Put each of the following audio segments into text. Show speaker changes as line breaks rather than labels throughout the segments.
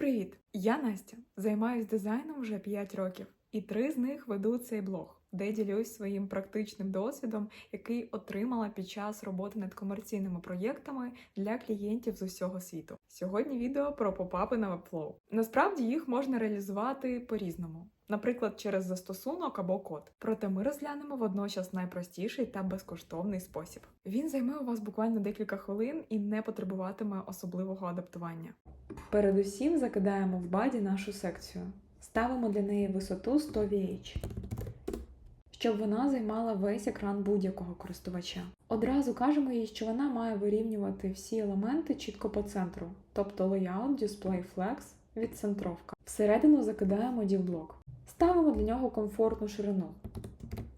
Привіт! Я Настя. Займаюсь дизайном вже 5 років, і три з них веду цей блог, де ділюсь своїм практичним досвідом, який отримала під час роботи над комерційними проєктами для клієнтів з усього світу. Сьогодні відео про попапи на Webflow. Насправді їх можна реалізувати по-різному. Наприклад, через застосунок або код. Проте ми розглянемо водночас найпростіший та безкоштовний спосіб. Він займе у вас буквально декілька хвилин і не потребуватиме особливого адаптування. Передусім закидаємо в баді нашу секцію. Ставимо для неї висоту 100 VH, щоб вона займала весь екран будь-якого користувача. Одразу кажемо їй, що вона має вирівнювати всі елементи чітко по центру, тобто Layout, Display Flex, відцентровка. Всередину закидаємо дівблок. Ставимо для нього комфортну ширину,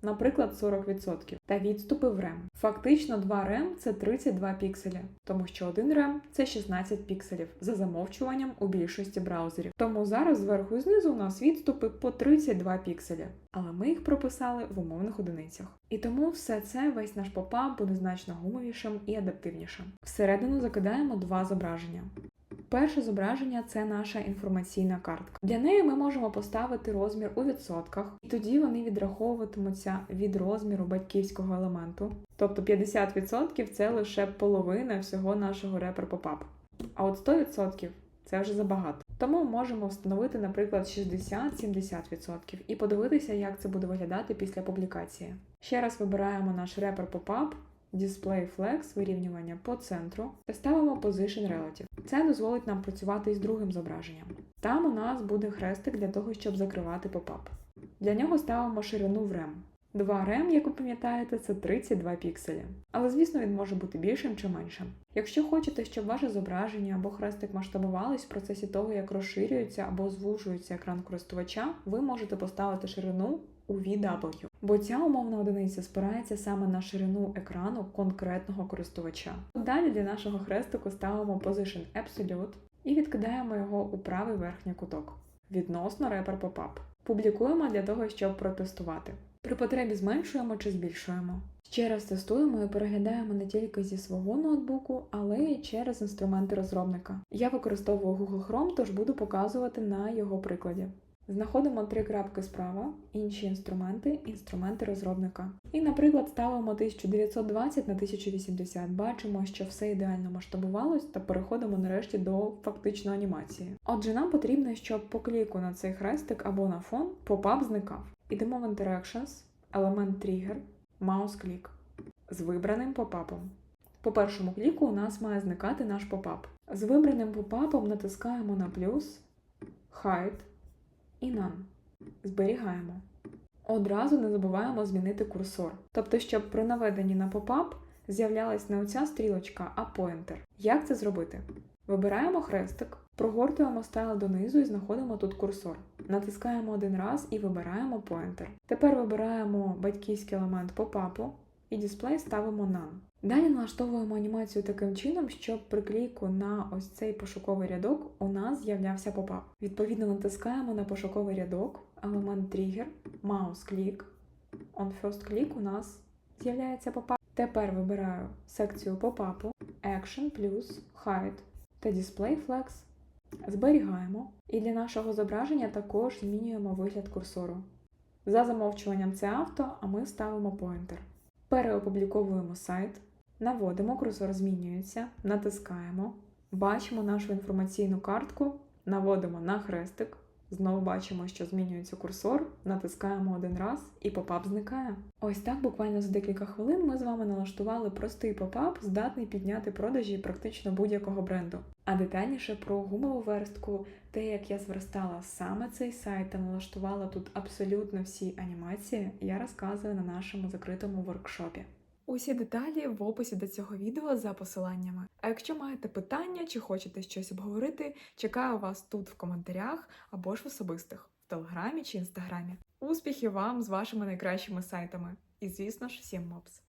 наприклад, 40%, та відступи в рем. Фактично 2 рем це 32 пікселі, тому що 1 рем це 16 пікселів за замовчуванням у більшості браузерів. Тому зараз зверху і знизу у нас відступи по 32 пікселі, але ми їх прописали в умовних одиницях. І тому все це весь наш попап буде значно гумовішим і адаптивнішим. Всередину закидаємо два зображення. Перше зображення це наша інформаційна картка. Для неї ми можемо поставити розмір у відсотках, і тоді вони відраховуватимуться від розміру батьківського елементу. Тобто 50% це лише половина всього нашого репер попап. А от 100% це вже забагато. Тому можемо встановити, наприклад, 60-70% і подивитися, як це буде виглядати після публікації. Ще раз вибираємо наш репер попап. Display Flex вирівнювання по центру та ставимо Position Relative. Це дозволить нам працювати із другим зображенням. Там у нас буде хрестик для того, щоб закривати попап. Для нього ставимо ширину в рем. 2 рем, як ви пам'ятаєте, це 32 пікселі. Але, звісно, він може бути більшим чи меншим. Якщо хочете, щоб ваше зображення або хрестик масштабувались в процесі того, як розширюється або звужується екран користувача, ви можете поставити ширину у VW, бо ця умовна одиниця спирається саме на ширину екрану конкретного користувача. Далі для нашого хрестику ставимо Position Absolute і відкидаємо його у правий верхній куток відносно репер Popup. Публікуємо для того, щоб протестувати. При потребі зменшуємо чи збільшуємо. Ще раз тестуємо і переглядаємо не тільки зі свого ноутбуку, але й через інструменти розробника. Я використовую Google Chrome, тож буду показувати на його прикладі. Знаходимо три крапки справа, інші інструменти, інструменти розробника. І, наприклад, ставимо 1920 на 1080, бачимо, що все ідеально масштабувалось, та переходимо нарешті до фактичної анімації. Отже, нам потрібно, щоб по кліку на цей хрестик або на фон попап зникав. Ідемо в Interactions, елемент Trigger, маус-клік з вибраним попапом. По першому кліку у нас має зникати наш попап. З вибраним попапом натискаємо на плюс, Hide і None. Зберігаємо. Одразу не забуваємо змінити курсор. Тобто, щоб при наведенні на попап з'являлась не оця стрілочка, а поінтер. Як це зробити? Вибираємо хрестик, прогортуємо стайл донизу і знаходимо тут курсор. Натискаємо один раз і вибираємо поінтер. Тепер вибираємо батьківський елемент попапу і дисплей ставимо None. Далі налаштовуємо анімацію таким чином, щоб при кліку на ось цей пошуковий рядок у нас з'являвся попап. Відповідно, натискаємо на пошуковий рядок, елемент Trigger, маус клік. On first click у нас з'являється попап. Тепер вибираю секцію попапу, Action плюс Hide та Display Flex. Зберігаємо. І для нашого зображення також змінюємо вигляд курсору. За замовчуванням це авто, а ми ставимо поінтер. Переопубліковуємо сайт, наводимо, курсор змінюється, натискаємо, бачимо нашу інформаційну картку, наводимо на хрестик, знову бачимо, що змінюється курсор, натискаємо один раз і попап зникає. Ось так буквально за декілька хвилин ми з вами налаштували простий попап, здатний підняти продажі практично будь-якого бренду. А детальніше про гумову верстку, те, як я зверстала саме цей сайт та налаштувала тут абсолютно всі анімації, я розказую на нашому закритому воркшопі. Усі деталі в описі до цього відео за посиланнями. А якщо маєте питання чи хочете щось обговорити, чекаю вас тут в коментарях або ж в особистих в телеграмі чи інстаграмі. Успіхів вам з вашими найкращими сайтами! І звісно ж, всім мопс!